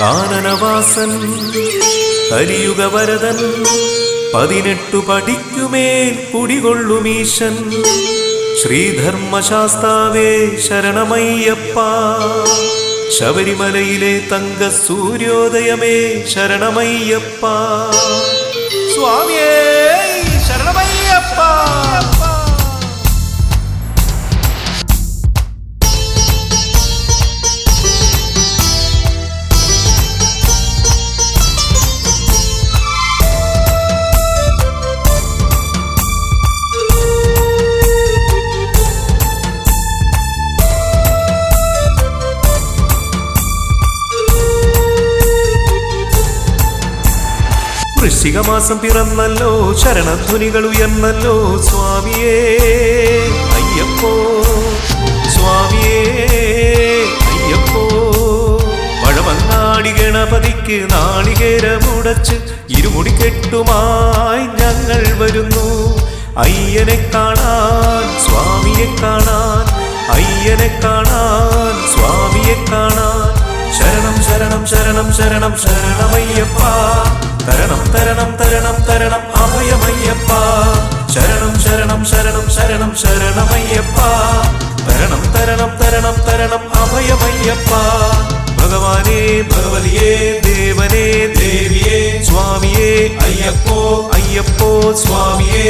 കാനനവാസൻ. കലിയുഗ വരതൻ. പതിനെട്ടു പടിക്കുമേൽ കുടികൊള്ളുമീശൻ ശ്രീധർമ്മശാസ്താവേ ശരണമയ്യപ്പ. ശബരിമലയിലെ തങ്ക സൂര്യോദയമേ ശരണമയ്യപ്പ. സ്വാമിയേ വൃശ്ചികമാസം പിറന്നല്ലോ ശരണധ്വനികൾ ഉയർന്നല്ലോ സ്വാമിയേ അയ്യപ്പോ സ്വാമിയേ അയ്യപ്പോ. പഴമങ്ങാടി ഗണപതിക്ക് നാളികേരമുടച്ച് ഇരുമുടിക്കെട്ടുമായി ഞങ്ങൾ വരുന്നു. അയ്യനെ കാണാൻ സ്വാമിയെ കാണാൻ അയ്യനെ കാണാൻ സ്വാമിയെ കാണാൻ. ശരണം ശരണം ശരണം ശരണം ശരണമയ്യപ്പ. தரணம் தரணம் தரணம் தரணம் அபயமையப்பா சரணம் சரணம் சரணம் சரணம் சரணமையப்பா. தரணம் தரணம் தரணம் தரணம் அபயமையப்பா பகவானே பகவதியே தேவனே தேவியே சுவாமியே ஐயப்போ ஐயப்போ சுவாமியே.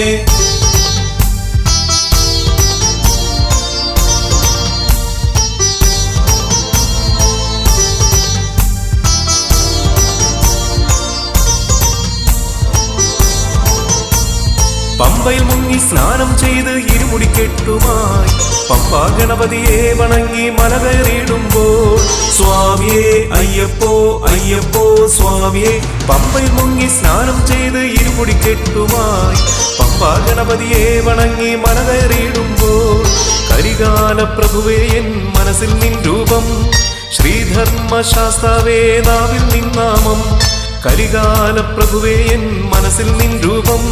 പമ്പയിൽ മുങ്ങി സ്നാനം ചെയ്ത് ഇരുമുടിക്കെട്ടുമായി പമ്പാ ഗണപതിയെ വണങ്ങി മല കയറിയിടുമ്പോൾ സ്വാമിയെ അയ്യപ്പോ അയ്യപ്പോ സ്വാമിയെ. പമ്പയിൽ മുങ്ങി സ്നാനം ചെയ്ത് ഇരുമുടിക്കെട്ടുമായി പമ്പാ ഗണപതിയെ വണങ്ങി മല കയറിയിടുമ്പോൾ കരികാല പ്രഭുവേ എൻ മനസ്സിൽ നിൻ രൂപം. ശ്രീധർമ്മശാസ്താവേ നാവിൽ നിൻ നാമം. കരികാല പ്രഭുവേ എൻ മനസ്സിൽ നിൻ രൂപം.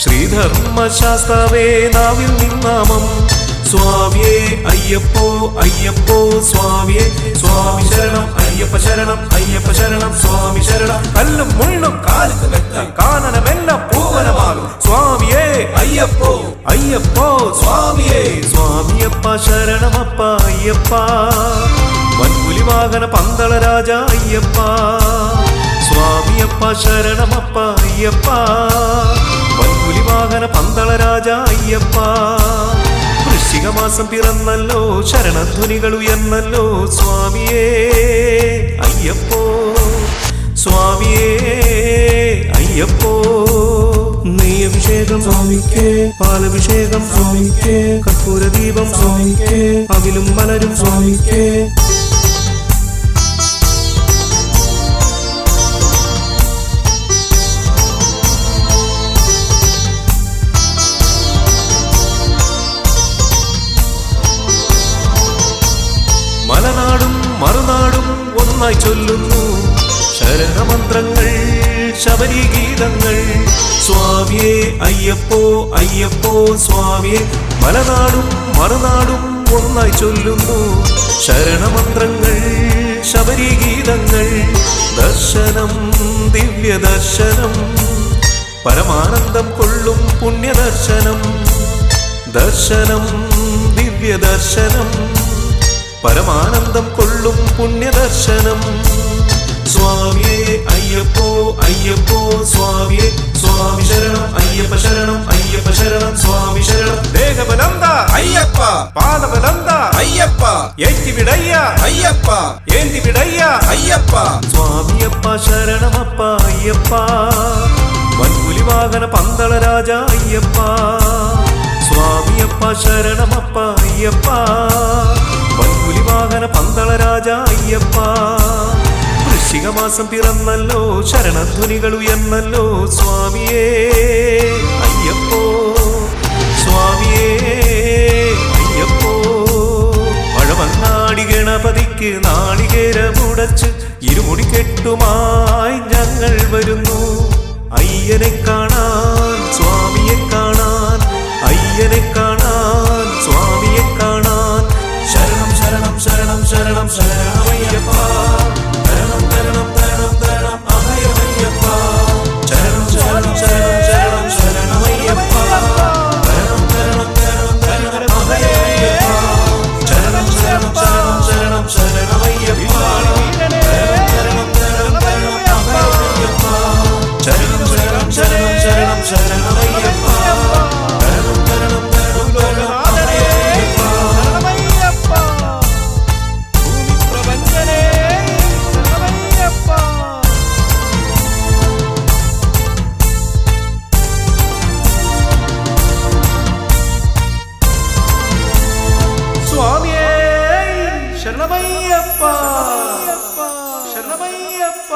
ശ്രീധർമ്മശാസ്താവേ നാവിൽ നിന്നാമം. സ്വാമിയേ അയ്യപ്പോ അയ്യപ്പോ സ്വാമിയേ. സ്വാമി ശരണം അയ്യപ്പ ശരണം അയ്യപ്പ ശരണം സ്വാമി ശരണം. കല്ലും മുള്ളും കാലത്ത് വെക്കാം കാനനമെല്ലാം പൂവനമാകും. സ്വാമിയേ അയ്യപ്പോ അയ്യപ്പോ സ്വാമിയേ. സ്വാമിയപ്പ ശരണമപ്പ അയ്യപ്പ. വൻപുലി വാഹന പന്തള രാജ അയ്യപ്പ. സ്വാമിയപ്പ ശരണമപ്പ അയ്യപ്പ. വൻപുലി വാഹന പന്തള രാജ അയ്യപ്പ. വൃശ്ചികമാസം പിറന്നല്ലോ ശരണധ്വനികൾ ഉയർന്നല്ലോ സ്വാമിയേ അയ്യപ്പോ സ്വാമിയേ അയ്യപ്പോ. നെയ്യഭിഷേകം സ്വാമിക്ക് പാലഭിഷേകം സ്വാമിക്ക് കർപ്പൂരദീപം സ്വാമിക്ക് അവിലും മലരും സ്വാമിക്ക്. ഒന്നായി ചൊല്ലുന്നു. ശരണമന്ത്രങ്ങൾ ശബരിഗീതങ്ങൾ സ്വാമിയെ അയ്യപ്പോ അയ്യപ്പോ സ്വാമിയെ. മലനാടും മറുനാടും ഒന്നായി ചൊല്ലുന്നു. ശരണമന്ത്രങ്ങൾ ശബരി ഗീതങ്ങൾ. ദർശനം ദിവ്യദർശനം. പരമാനന്ദം കൊള്ളും പുണ്യദർശനം. ദർശനം ദിവ്യദർശനം. പരമാനന്ദം കൊള്ളും പുണ്യദർശനം. സ്വാമിയേ അയ്യപ്പോ അയ്യപ്പോ സ്വാമിയെ സ്വാമി ശരണം അയ്യപ്പ ശരണം അയ്യപ്പ ശരണം സ്വാമി ശരണം. ദേഹബലന്ത അയ്യപ്പ. പാദബലന്ത അയ്യപ്പ. ഏറ്റിവിടയ്യ അയ്യപ്പ. ഏന്തി വിടയ്യ അയ്യപ്പ. സ്വാമിയപ്പ ശരണമപ്പ അയ്യപ്പ. വൻപുലി വാഹന പന്തള രാജ അയ്യപ്പ. സ്വാമിയപ്പ ശരണമപ്പ അയ്യപ്പ. വാഹന പന്തള രാജ അയ്യപ്പ വൃശ്ചികമാസം പിറന്നല്ലോ ശരണധ്വനികൾ ഉയർന്നല്ലോ സ്വാമിയേ അയ്യപ്പോ സ്വാമിയേ അയ്യപ്പോ. പഴവങ്ങാടി ഗണപതിക്ക് നാളികേരമുടച്ച് ഇരുമുടി ഞങ്ങൾ ಅಯ್ಯಪ್ಪ